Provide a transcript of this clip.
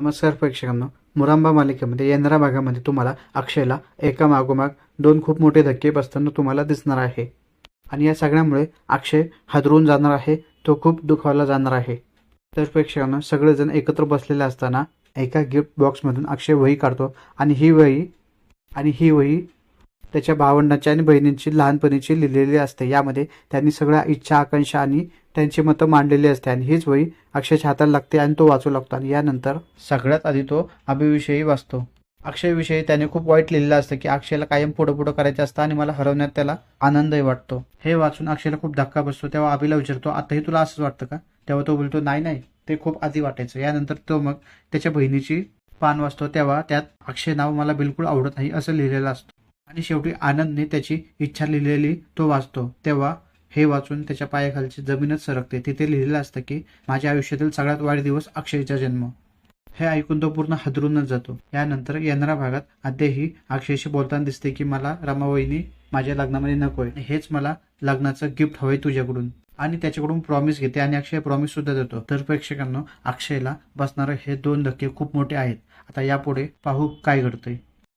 नमस्कार प्रेक्षकांनो. मुरांबा मालिकेमध्ये येणाऱ्या भागामध्ये तुम्हाला अक्षयला एका मागोमाग दोन खूप मोठे धक्के बसताना तुम्हाला दिसणार आहे. आणि या सगळ्यामुळे अक्षय हादरून जाणार आहे तो खूप दुखावला जाणार आहे. तर प्रेक्षकांनो सगळेजण एकत्र बसलेले असताना एका गिफ्ट बॉक्समधून अक्षय वही काढतो आणि ही वही आणि ही वही त्याच्या भावंडांची आणि बहिणींची लहानपणीची लिहिलेली असते. यामध्ये त्यांनी सगळ्या इच्छा आकांक्षा आणि त्यांची मतं मांडलेली असते आणि हीच वही अक्षयच्या हाताला लागते आणि तो वाचू लागतो. आणि यानंतर सगळ्यात आधी तो अभिविषयी वाचतो. अक्षयविषयी त्याने खूप वाईट लिहिलेलं असतं की अक्षयला कायम पुढं पुढं करायचं असतं आणि मला हरवण्यात त्याला आनंदही वाटतो. हे वाचून अक्षयला खूप धक्का बसतो. तेव्हा अभिला विचारतो आताही तुला असंच वाटतं का? तेव्हा तो बोलतो नाही नाही ते खूप आधी वाटायचं. यानंतर तो मग त्याच्या बहिणीची पान वाचतो. तेव्हा त्यात अक्षय नाव मला बिलकुल आवडत नाही असं लिहिलेलं असतं. आणि शेवटी आनंदने त्याची इच्छा लिहिलेली तो वाचतो. तेव्हा हे वाचून त्याच्या पायाखालची जमीनच सरकते. तिथे लिहिलेलं असतं की माझ्या आयुष्यातील सगळ्यात वाईट दिवस अक्षयचा जन्म. हे ऐकून तो पूर्ण हादरूनच जातो. यानंतर येणाऱ्या भागात आद्यही अक्षयशी बोलताना दिसते की मला रमाबाईनी माझ्या लग्नामध्ये नकोय हेच मला लग्नाचं गिफ्ट हवंय तुझ्याकडून. आणि त्याच्याकडून प्रॉमिस घेते आणि अक्षय प्रॉमिस सुद्धा देतो. तर प्रेक्षकांना अक्षयला बसणारे हे दोन धक्के खूप मोठे आहेत. आता यापुढे पाहू काय घडतंय.